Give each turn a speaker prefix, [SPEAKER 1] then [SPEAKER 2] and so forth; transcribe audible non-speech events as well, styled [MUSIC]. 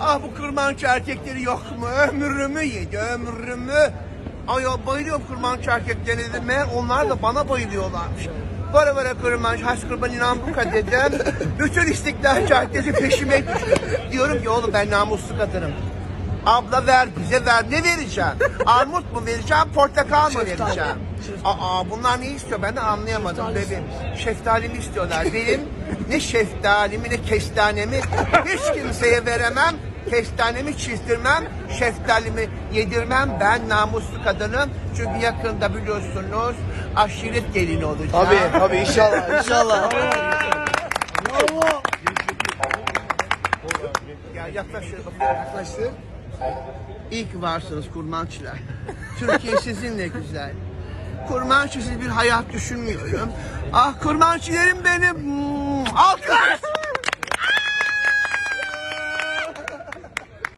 [SPEAKER 1] Ah bu kurmancı erkekleri yok mu? Ömrümü yedi, ömrümü. Ay bayılıyorum kurmancı erkeklerine dedim. Meğer onlar da bana bayılıyorlarmış. Bara bara kurmancı, has kurban inan bu dedim. Bütün istiklal caddesi peşime düştü. Diyorum ki oğlum ben namuslu kadınım. Abla ver bize ver. Ne vereceğim? [LAUGHS] Armut mu vereceğim, portakal mı
[SPEAKER 2] Şeftali.
[SPEAKER 1] vereceğim? Aa bunlar ne istiyor? Ben de anlayamadım
[SPEAKER 2] Şeftali
[SPEAKER 1] bebeğim. Şeftalimi istiyorlar. Benim ne şeftalimi ne kestanemi hiç kimseye veremem. Kestanemi çizdirmem, şeftalimi yedirmem. Ben namuslu kadınım. Çünkü yakında biliyorsunuz aşiret gelini olacağım.
[SPEAKER 3] Tabii tabii inşallah inşallah. [LAUGHS]
[SPEAKER 2] Bravo.
[SPEAKER 1] Ya yaklaşır.
[SPEAKER 3] Yaklaştı.
[SPEAKER 1] İyi ki varsınız kurmançılar. Türkiye [LAUGHS] sizinle güzel. Kurmançısız bir hayat düşünmüyorum. Ah kurmançilerim benim. Alkış!